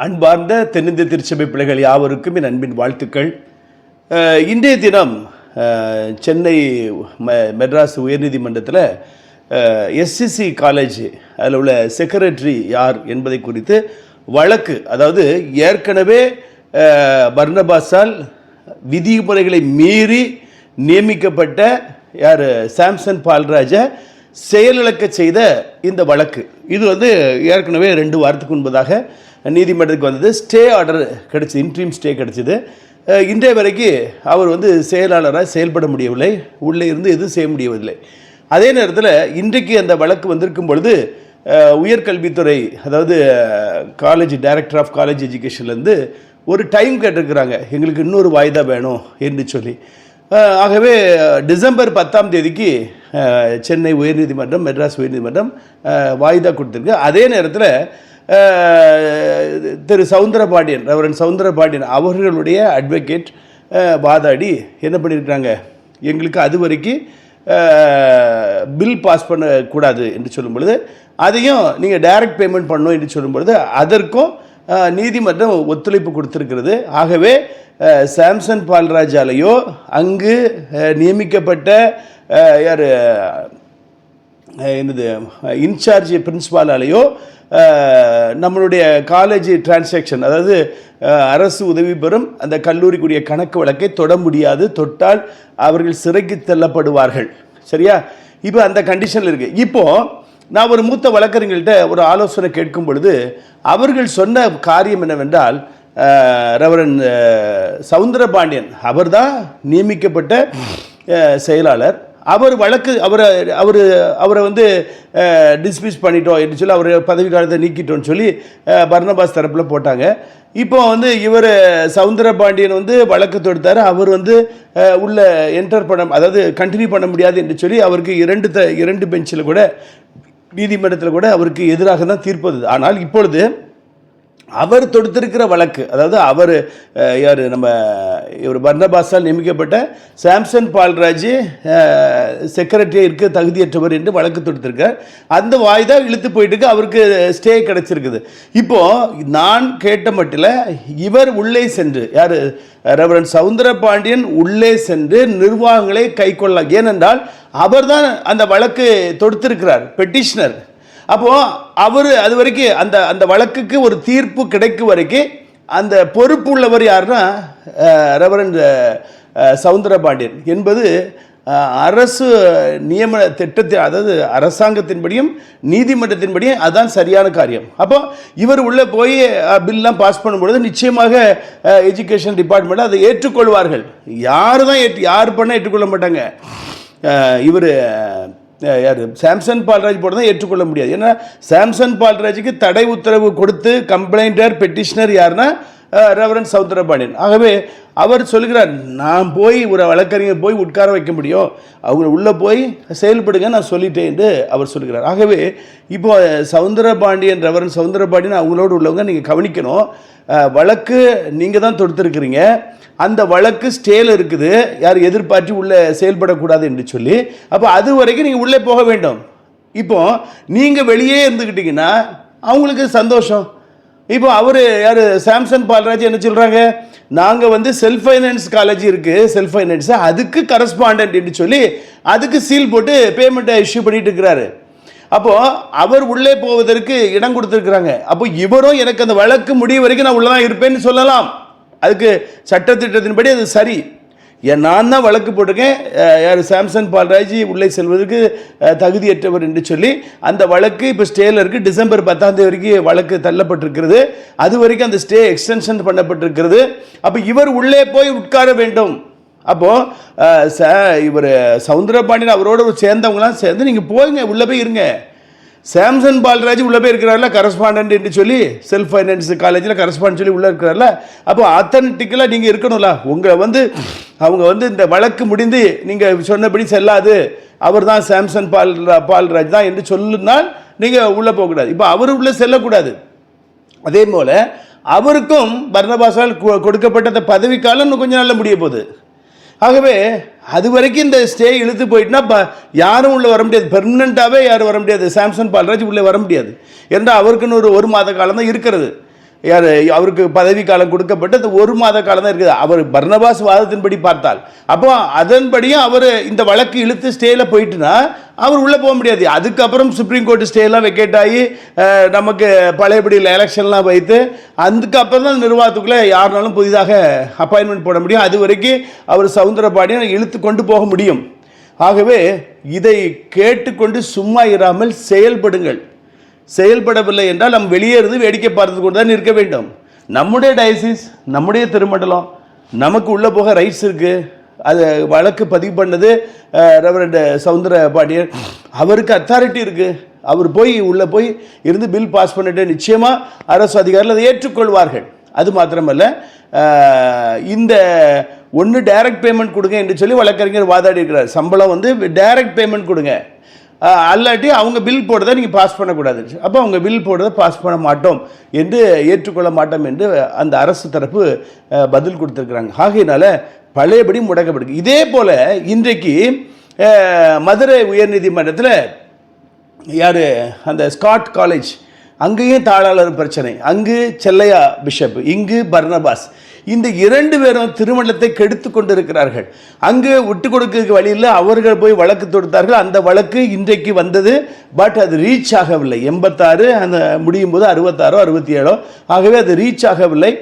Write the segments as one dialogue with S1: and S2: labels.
S1: அன்பார்ந்த தென்னிந்திய திருச்சபை பிள்ளைகள் யாவருக்கும் என் அன்பின் வாழ்த்துக்கள். இன்றைய தினம் சென்னை மெட்ராஸ் உயர்நீதிமன்றத்தில் எஸ்சிசி காலேஜ் அதில் உள்ள செக்ரட்டரி யார் என்பதை குறித்து வழக்கு அதாவது ஏற்கனவே அஹ், பர்னபாஸால் விதிமுறைகளை மீறி நியமிக்கப்பட்ட யார் சாம்சன் பால்ராஜை செயலிழக்க செய்த இந்த வழக்கு. இது வந்து ஏற்கனவே ரெண்டு வாரத்துக்கு முன்பதாக நீதிமன்றத்துக்கு வந்தது. ஸ்டே ஆர்டர் கிடச்சிது. இன்ட்ரீம் ஸ்டே கிடச்சிது. இன்றைய வரைக்கும் அவர் வந்து செயலாளராக செயல்பட முடியவில்லை. உள்ளே இருந்து எதுவும் செய்ய முடியவில்லை. அதே நேரத்தில் இன்றைக்கு அந்த வழக்கு வந்திருக்கும் பொழுது உயர்கல்வித்துறை அதாவது காலேஜ் டைரக்டர் ஆஃப் காலேஜ் எஜுகேஷன்லேருந்து ஒரு டைம் கேட்டிருக்கிறாங்க. எங்களுக்கு இன்னொரு வாய்தா வேணும் என்று சொல்லி. ஆகவே டிசம்பர் பத்தாம் தேதிக்கு சென்னை உயர்நீதிமன்றம் மெட்ராஸ் உயர்நீதிமன்றம் வாய்தா கொடுத்துருக்கு. அதே நேரத்தில் திரு சவுந்தரபாண்டியன் ரெவரன் சவுந்தரபாண்டியன் அவர்களுடைய அட்வொகேட் வாதாடி என்ன பண்ணியிருக்கிறாங்க? எங்களுக்கு அது வரைக்கும் பில் பாஸ் பண்ணக்கூடாது என்று சொல்லும் பொழுது அதையும் நீங்கள் டைரக்ட் பேமெண்ட் பண்ணணும் என்று சொல்லும் பொழுது அதற்கும் நீதிமன்றம் ஒத்துழைப்பு கொடுத்துருக்கிறது. ஆகவே சாம்சன் பால்ராஜாலேயோ அங்கு நியமிக்கப்பட்ட யார் என்னது இன்சார்ஜ் பிரின்சிபாலாலேயோ நம்மளுடைய காலேஜ் டிரான்சாக்ஷன் அதாவது அரசு உதவி பெறும் அந்த கல்லூரிக்குரிய கணக்கு வழக்கை தொட முடியாது தொட்டால் அவர்கள் சிறைக்கு தள்ளப்படுவார்கள். சரியா? இப்போ அந்த கண்டிஷனில் இருக்குது இப்போ நான் ஒரு மூத்த வழக்கறிஞர்கள்ட்ட ஒரு ஆலோசனை கேட்கும் பொழுது அவர்கள் சொன்ன காரியம் என்னவென்றால் ரவரன் ரெவரன் அஹ், சவுந்தரபாண்டியன் அவர்தான் நியமிக்கப்பட்ட செயலாளர். அவர் வழக்கு அவரை அவர் அவரை வந்து டிஸ்மிஸ் பண்ணிட்டோம் என்று சொல்லி அவர் பதவி காலத்தை நீக்கிட்டோம்னு சொல்லி பர்ணபாஸ் தரப்பில் போட்டாங்க. இப்போ வந்து இவர் சவுந்தரபாண்டியன் வந்து வழக்கு தொடுத்தார். அவர் வந்து உள்ள என்டர் பண்ண அதாவது கண்டினியூ பண்ண முடியாது என்று சொல்லி அவருக்கு இரண்டு த இரண்டு பெஞ்சில் கூட நீதிமன்றத்தில் கூட அவருக்கு எதிராக தான் தீர்ப்பு ஆனால் இப்பொழுது அவர் தொடுத்திருக்கிற வழக்கு அதாவது அவர் யார் நம்ம இவர் பர்னபாஸால் நியமிக்கப்பட்ட சாம்சன் பால்ராஜ் செக்ரட்டரியாக இருக்க தகுதியற்றவர் என்று வழக்கு தொடுத்திருக்கார். அந்த வாய்தா இழுத்து போயிட்டு அவருக்கு ஸ்டே கிடைச்சிருக்குது. இப்போது நான் கேட்ட மட்டில் இவர் உள்ளே சென்று யார் ரெவரன் சவுந்தர பாண்டியன் உள்ளே சென்று நிர்வாகங்களை கை கொள்ளலாம் ஏனென்றால் அவர்தான் அந்த வழக்கு தொடுத்திருக்கிறார் பெட்டிஷனர். அப்போது அவர் அது வரைக்கும் அந்த அந்த வழக்குக்கு ஒரு தீர்ப்பு கிடைக்கும் வரைக்கும் அந்த பொறுப்பு உள்ளவர் யாருன்னா ரெவரண்ட் சவுந்தரபாண்டியன் என்பது அரசு நியமன திட்டத்தை அதாவது அரசாங்கத்தின்படியும் நீதிமன்றத்தின்படியும் அதுதான் சரியான காரியம். அப்போ இவர் உள்ளே போய் பில்லாம் பாஸ் பண்ணும்பொழுது நிச்சயமாக எஜுகேஷன் டிபார்ட்மெண்ட் அதை ஏற்றுக்கொள்வார்கள். யார் தான் ஏற்று யார் பண்ணால் ஏற்றுக்கொள்ள மாட்டாங்க? இவர் யார்? சாம்சன் பால்ராஜ் போட தான் ஏற்றுக்கொள்ள முடியாது. ஏன்னா சாம்சன் பால்ராஜுக்கு தடை உத்தரவு கொடுத்து கம்ப்ளைண்டர் பெட்டிஷனர் யாருன்னா ரெவரன் சவுந்தரபாண்டியன். ஆகவே அவர் சொல்கிறார் நான் போய் ஒரு வழக்கறிஞர் போய் உட்கார வைக்க முடியும். அவங்க உள்ளே போய் செயல்படுங்க நான் சொல்லிட்டேன் என்று அவர் சொல்கிறார். ஆகவே இப்போ சவுந்தரபாண்டியன் ரெவரன் சவுந்தரபாண்டியன் அவங்களோடு உள்ளவங்க நீங்கள் கவனிக்கணும். வழக்கு நீங்கள் தான் தொடுத்திருக்கிறீங்க. அந்த வழக்கு ஸ்டேல இருக்குது. யார் எதிர்பார்த்து உள்ளே செயல்படக்கூடாது என்று சொல்லி. அப்போ அது வரைக்கும் நீங்கள் உள்ளே போக வேண்டும். இப்போ நீங்கள் வெளியே இருந்துக்கிட்டிங்கன்னா அவங்களுக்கு சந்தோஷம். இப்போ அவர் யார்? சாம்சங் பால்ராஜ் என்ன சொல்கிறாங்க நாங்கள் வந்து செல்ஃப் ஃபைனான்ஸ் காலேஜ் இருக்குது செல்ஃப் ஃபைனான்ஸு அதுக்கு கரஸ்பாண்டன்ட்னு சொல்லி அதுக்கு சீல் போட்டு பேமெண்ட்டை இஷ்யூ பண்ணிட்டு இருக்கிறாரு. அப்போது அவர் உள்ளே போவதற்கு இடம் கொடுத்துருக்குறாங்க. அப்போ இவரும் எனக்கு அந்த வழக்கு முடிய வரைக்கும் நான் உள்ளே தான் இருப்பேன்னு சொல்லலாம். அதுக்கு சட்டத்திட்டத்தின்படி அது சரி. ஏன் நான் தான் வழக்கு போட்டிருக்கேன். யார் சாம்சன் பால்ராஜி உள்ளே செல்வதற்கு தகுதியற்றவர் என்று சொல்லி அந்த வழக்கு இப்போ ஸ்டேயில் இருக்குது டிசம்பர் பத்தாம் தேதி வரைக்கும் வழக்கு தள்ளப்பட்டிருக்கிறது. அது வரைக்கும் அந்த ஸ்டே எக்ஸ்டென்ஷன் பண்ணப்பட்டிருக்கிறது. அப்போ இவர் உள்ளே போய் உட்கார வேண்டும். அப்போது ச இவர் சவுந்தரபாண்டியன் அவரோட சேர்ந்தவங்களாம் சேர்ந்து நீங்கள் போய்ங்க உள்ளே போய் இருங்க. சாம்சன் பால்ராஜ் உள்ளே போய் இருக்கிறார்ல கரஸ்பாண்டன்ட் என்று சொல்லி செல்ஃப் ஃபைனான்ஸ் காலேஜில் கரஸ்பாண்ட் சொல்லி உள்ளே இருக்கிறார்ல. அப்போ அத்தன்டிக்கலாக நீங்கள் இருக்கணும்ல. உங்களை வந்து அவங்க வந்து இந்த வழக்கு முடிந்து நீங்கள் சொன்னபடி செல்லாது. அவர் தான் சாம்சன் பால் பால்ராஜ் தான் என்று சொல்லுனால் நீங்கள் உள்ளே போகக்கூடாது. இப்போ அவர் உள்ளே செல்லக்கூடாது. அதே போல் அவருக்கும் பர்னபாசால் கொ- கொடுக்கப்பட்ட அந்த பதவிக்காலம் இன்னும் கொஞ்சம் நாளில் முடிய போகுது. ஆகவே அது வரைக்கும் இந்த ஸ்டே இழுத்து போயிட்டுனா இப்போ யாரும் உள்ளே வர முடியாது. பெர்மனண்ட்டாகவே யாரும் வர முடியாது. சாம்சங் பால்ராஜ் உள்ளே வர முடியாது. ஏன்னா அவருக்குன்னு ஒரு ஒரு மாத காலம் தான் இருக்கிறது. யார் அவருக்கு பதவி காலம் கொடுக்கப்பட்டு அந்த ஒரு மாத காலம் தான் இருக்குது. அவர் பர்ணபாஸ் வாதத்தின்படி பார்த்தால். அப்போ அதன்படியும் அவர் இந்த வழக்கு இழுத்து ஸ்டேல போயிட்டுனா அவர் உள்ளே போக முடியாது. அதுக்கப்புறம் சுப்ரீம் கோர்ட்டு ஸ்டேலாம் வெக்கேட் ஆகி நமக்கு பழையபடியில் எலெக்ஷன்லாம் வைத்து அதுக்கப்புறம் தான் நிர்வாகத்துக்குள்ளே யாருனாலும் புதிதாக அப்பாயின்மெண்ட் போட முடியும். அது வரைக்கும் அவர் சவுந்தரபாடியை இழுத்து கொண்டு போக முடியும். ஆகவே இதை கேட்டுக்கொண்டு சும்மா இராமல் செயல்படுங்கள். செயல்படவில்லை என்றால் நம் வெளியே இருந்து வேடிக்கை பார்த்து கொண்டு தான் இருக்க வேண்டும். நம்முடைய டயசிஸ் நம்முடைய திருமண்டலம் நமக்கு உள்ளே போக ரைட்ஸ் இருக்குது அது வழக்கு பதிவு பண்ணது ரெவரண்ட் சவுந்தர பாண்டியன் அவருக்கு அத்தாரிட்டி இருக்குது அவர் போய் உள்ளே போய் இருந்து பில் பாஸ் பண்ணிட்டு நிச்சயமாக அரசு அதிகாரிகள் அதை ஏற்றுக்கொள்வார்கள். அது மாத்திரமல்ல இந்த ஒன்று டைரக்ட் பேமெண்ட் கொடுங்க என்று சொல்லி வழக்கறிஞர் வாதாடி இருக்கிறார். சம்பளம் வந்து டைரக்ட் பேமெண்ட் கொடுங்க. அல்லாட்டி அவங்க பில் போடுறதை நீங்கள் பாஸ் பண்ணக்கூடாது. அப்போ அவங்க பில் போடுறதை பாஸ் பண்ண மாட்டோம் என்று ஏற்றுக்கொள்ள மாட்டோம் என்று அந்த அரசு தரப்பு பதில் கொடுத்துருக்குறாங்க. ஆகையினால பழையபடி முடக்கப்படுது இதே போல் இன்றைக்கு மதுரை உயர்நீதிமன்றத்தில் யார் அந்த ஸ்காட் காலேஜ் அங்கேயும் தாளாளர் பிரச்சனை. அங்கு செல்லையா பிஷப் இங்கு பர்னபாஸ். இந்த இரண்டு பேரும் திருமணத்தை கெடுத்து கொண்டிருக்கிறார்கள். அங்கு விட்டு கொடுக்க வழியில் அவர்கள் போய் வழக்கு தொடுத்தார்கள். அந்த வழக்கு இன்றைக்கு வந்தது. பட் அது ரீச் ஆகவில்லை. எண்பத்தாறு அந்த முடியும் போது அறுபத்தாறோ அறுபத்தி ஏழோ ஆகவே அது ரீச் ஆகவில்லை.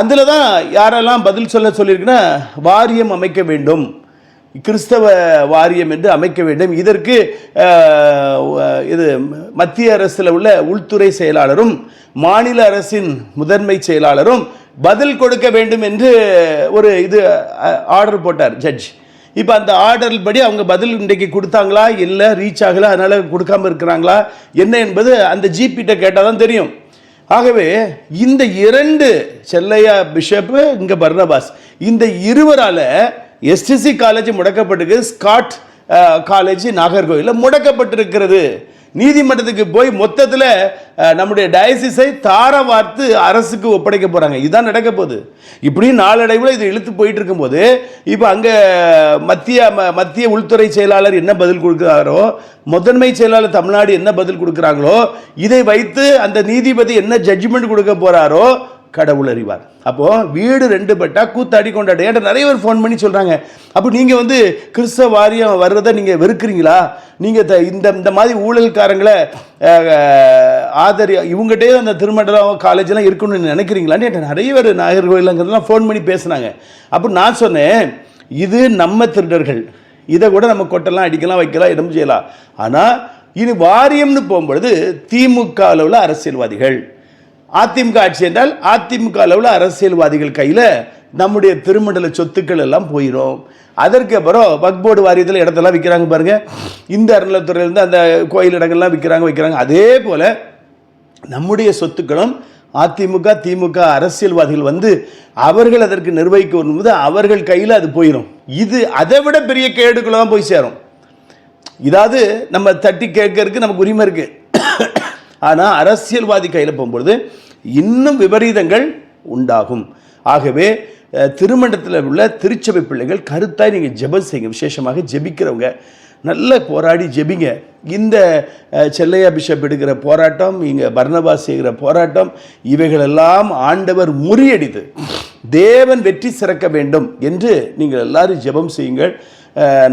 S1: அதில் தான் யாரெல்லாம் பதில் சொல்ல சொல்லியிருக்குன்னா வாரியம் அமைக்க வேண்டும். கிறிஸ்தவ வாரியம் என்று அமைக்க வேண்டும். இதற்கு இது மத்திய அரசில் உள்ள உள்துறை செயலாளரும் மாநில அரசின் முதன்மை செயலாளரும் பதில் கொடுக்க வேண்டும் என்று ஒரு இது ஆர்டர் போட்டார் ஜட்ஜ் இப்போ அந்த ஆர்டர் படி அவங்க பதில் இன்றைக்கு கொடுத்தாங்களா இல்லை ரீச் ஆகலை அதனால் கொடுக்காம இருக்கிறாங்களா என்ன என்பது அந்த ஜிபிட்ட கேட்டால் தான் தெரியும். ஆகவே இந்த இரண்டு செல்லையா பிஷப்பு இங்கே பர்னபாஸ் இந்த இருவரால் எஸ்டிசி காலேஜ் முடக்கப்பட்டிருக்கு ஸ்காட் காலேஜ் நாகர்கோவிலில் முடக்கப்பட்டிருக்கிறது. நீதிமன்றத்துக்கு போய் மொத்தத்தில் நம்முடைய டயசிஸை தார வார்த்து அரசுக்கு ஒப்படைக்க போகிறாங்க இதுதான் நடக்க போகுது. இப்படி நாளடைவில் இது இழுத்து போயிட்டு இருக்கும்போது இப்போ அங்கே மத்திய ம- மத்திய உள்துறை செயலாளர் என்ன பதில் கொடுக்குறாரோ முதன்மை செயலாளர் தமிழ்நாடு என்ன பதில் கொடுக்குறாங்களோ இதை வைத்து அந்த நீதிபதி என்ன ஜட்ஜ்மெண்ட் கொடுக்க போகிறாரோ கடவுள் அறிவார். அப்போது வீடு ரெண்டு பட்டா கூத்தாடி கொண்டாடு. ஏன்ட்ட நிறைய பேர் ஃபோன் பண்ணி சொல்கிறாங்க அப்போ நீங்கள் வந்து கிறிஸ்தவ வாரியம் வர்றதை நீங்கள் வெறுக்கிறீங்களா? நீங்கள் த- இந்த இந்த மாதிரி ஊழல்காரங்களை ஆதரி இவங்ககிட்டே அந்த திருமண்டலம் காலேஜ்லாம் இருக்கணும்னு நினைக்கிறீங்களான்னு என்கிட்ட நிறைய பேர் நாகர்கோவிலங்கிறதுலாம் ஃபோன் பண்ணி பேசுனாங்க. அப்போ நான் சொன்னேன் இது நம்ம திருடர்கள். இதை கூட நம்ம கொட்டலாம் அடிக்கலாம் வைக்கலாம் இடம் செய்யலாம். ஆனால் இனி வாரியம்னு போகும்பொழுது திமுக அளவில் அரசியல்வாதிகள். அதிமுக ஆட்சி என்றால் அதிமுக அளவில் அரசியல்வாதிகள் கையில் நம்முடைய திருமண்டல சொத்துக்கள் எல்லாம் போயிடும் அதற்கு அப்புறம் வக்போர்டு வாரியத்தில் இடத்தெல்லாம் விற்கிறாங்க பாருங்கள் இந்த அறநிலைத்துறையிலேருந்து அந்த கோயில் இடங்கள்லாம் விற்கிறாங்க வைக்கிறாங்க. அதே போல் நம்முடைய சொத்துக்களும் அதிமுக திமுக அரசியல்வாதிகள் வந்து அவர்கள் அதற்கு நிர்வகிக்க வரும்போது அவர்கள் கையில் அது போயிடும் இது அதை விட பெரிய கேடுக்குள்ள தான் போய் சேரும். இதாவது நம்ம தட்டி கேட்கறதுக்கு நமக்கு உரிமை இருக்குது ஆனால் அரசியல்வாதி கையில் போகும்பொழுது இன்னும் விபரீதங்கள் உண்டாகும். ஆகவே திருமண்டத்தில் திருமணத்தில் உள்ள திருச்சபை பிள்ளைகள் கருத்தாய் நீங்கள் ஜெபம் செய்யுங்க. விசேஷமாக ஜெபிக்கிறவங்க நல்ல போராடி ஜெபிங்க. இந்த செல்லையா பிஷப் எடுக்கிற போராட்டம் இங்கே பர்ணபாஸ் செய்கிற போராட்டம் இவைகளெல்லாம் ஆண்டவர் முறியடித்து தேவன் வெற்றி சிறக்க வேண்டும் என்று நீங்கள் எல்லாரும் ஜெபம் செய்யுங்கள்.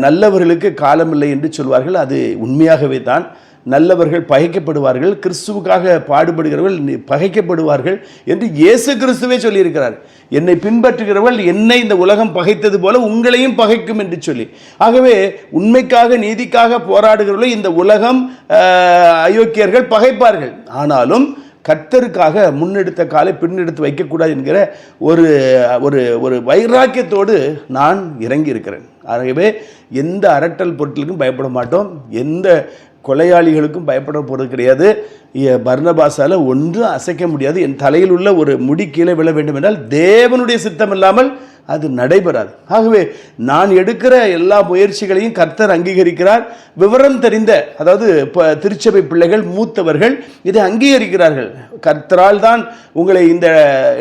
S1: நல்லவர்களுக்கு காலமில்லை என்று சொல்வார்கள். அது உண்மையாகவே தான். நல்லவர்கள் பகைக்கப்படுவார்கள் கிறிஸ்துவுக்காக பாடுபடுகிறவர்கள் பகைக்கப்படுவார்கள் என்று இயேசு கிறிஸ்துவே சொல்லியிருக்கிறார். என்னை பின்பற்றுகிறவர்கள் என்னை இந்த உலகம் பகைத்தது போல உங்களையும் பகைக்கும் என்று சொல்லி. ஆகவே உண்மைக்காக நீதிக்காக போராடுகிறவர்களை இந்த உலகம் அயோக்கியர்கள் பகைப்பார்கள். ஆனாலும் கர்த்தருக்காக முன்னெடுத்த காலை பின்னெடுத்து வைக்கக்கூடாது என்கிற ஒரு ஒரு ஒரு வைராக்கியத்தோடு நான் இறங்கி இருக்கிறேன் ஆகவே எந்த அரட்டல் பொருட்களுக்கும் பயப்பட மாட்டோம். எந்த கொலையாளிகளுக்கும் பயப்பட போகிறது கிடையாது. பர்ணபாசால் ஒன்றும் அசைக்க முடியாது. என் தலையில் உள்ள ஒரு முடி கீழே விழ வேண்டும் என்றால் தேவனுடைய சித்தம் இல்லாமல் அது நடைபெறாது. ஆகவே நான் எடுக்கிற எல்லா முயற்சிகளையும் கர்த்தர் அங்கீகரிக்கிறார். விவரம் தெரிந்த அதாவது இப்போ திருச்சபை பிள்ளைகள் மூத்தவர்கள் இதை அங்கீகரிக்கிறார்கள். கர்த்தரால் தான் உங்களை இந்த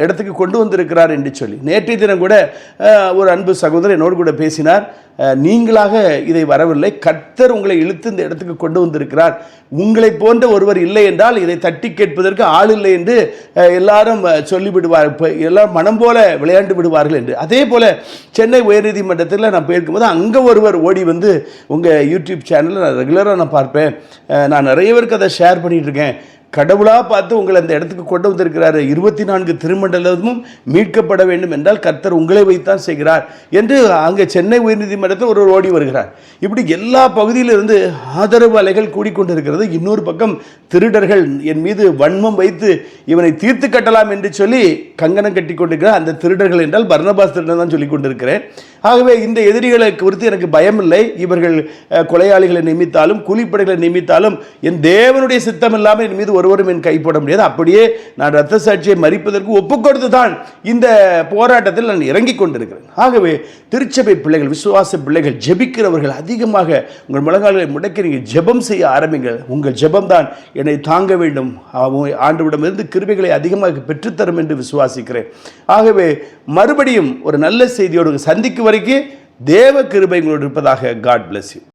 S1: இடத்துக்கு கொண்டு வந்திருக்கிறார் என்று சொல்லி. நேற்றைய தினம் கூட ஒரு அன்பு சகோதரர் என்னோடு கூட பேசினார். நீங்களாக இதை வரவில்லை. கர்த்தர் உங்களை இழுத்து இந்த இடத்துக்கு கொண்டு வந்திருக்கிறார். உங்களை போன்ற ஒருவர் இல்லை என்றால் இதை தட்டி கேட்பதற்கு ஆள் இல்லை என்று எல்லாரும் சொல்லிவிடுவார். இப்போ எல்லாரும் மனம் போல விளையாண்டு விடுவார்கள் என்று. அதே போல சென்னை உயர்நீதிமன்றத்தில் நான் போயிருக்கும்போது அங்கே ஒருவர் ஓடி வந்து உங்கள் யூடியூப் சேனலில் நான் ரெகுலராக நான் பார்ப்பேன். நான் நிறைய பேருக்கு அதை ஷேர் பண்ணிகிட்ருக்கேன் இருக்கேன். கடவுளாக பார்த்து உங்களை அந்த இடத்துக்கு கொண்டு வந்திருக்கிறாரு. இருபத்தி நான்கு திருமண்டலமும் மீட்கப்பட வேண்டும் என்றால் கர்த்தர் உங்களை வைத்தான் செய்கிறார் என்று அங்கே சென்னை உயர்நீதிமன்றத்தில் ஒரு ஓடி வருகிறார். இப்படி எல்லா பகுதியிலிருந்து ஆதரவு அலைகள் கூடிக்கொண்டிருக்கிறது. இன்னொரு பக்கம் திருடர்கள் என் மீது வன்மம் வைத்து இவனை தீர்த்து கட்டலாம் என்று சொல்லி கங்கணம் கட்டி கொண்டிருக்கிறார் அந்த திருடர்கள் என்றால் பர்ணபாஸ் திருடன் தான் சொல்லி கொண்டிருக்கிறேன். ஆகவே இந்த எதிரிகளை குறித்து எனக்கு பயமில்லை. இவர்கள் கொலையாளிகளை நியமித்தாலும் கூலிப்படைகளை நியமித்தாலும் என் தேவனுடைய சித்தம் இல்லாமல் என் மீது ஒருவரும் என் கை போட முடியாது. அப்படியே நான் ரத்த சாட்சியை மறிப்பதற்கு ஒப்புக்கொடுத்து தான் இந்த போராட்டத்தில் நான் இறங்கிக் கொண்டிருக்கிறேன். ஆகவே திருச்சபை பிள்ளைகள் விசுவாச பிள்ளைகள் ஜெபிக்கிறவர்கள் அதிகமாக உங்கள் முழங்கால்களை முடக்கி நீங்கள் ஜெபம் செய்ய ஆரம்பிங்கள். உங்கள் ஜெபம் தான் என்னை தாங்க வேண்டும். ஆண்டுவிடமிருந்து கிருபைகளை அதிகமாக பெற்றுத்தரும் என்று விசுவாசிக்கிறேன். ஆகவே மறுபடியும் ஒரு நல்ல செய்தியோடு சந்திக்கும் வரைக்கும் தேவ கிருபை உங்களோடு இருப்பதாக காட் பிளஸ் யூ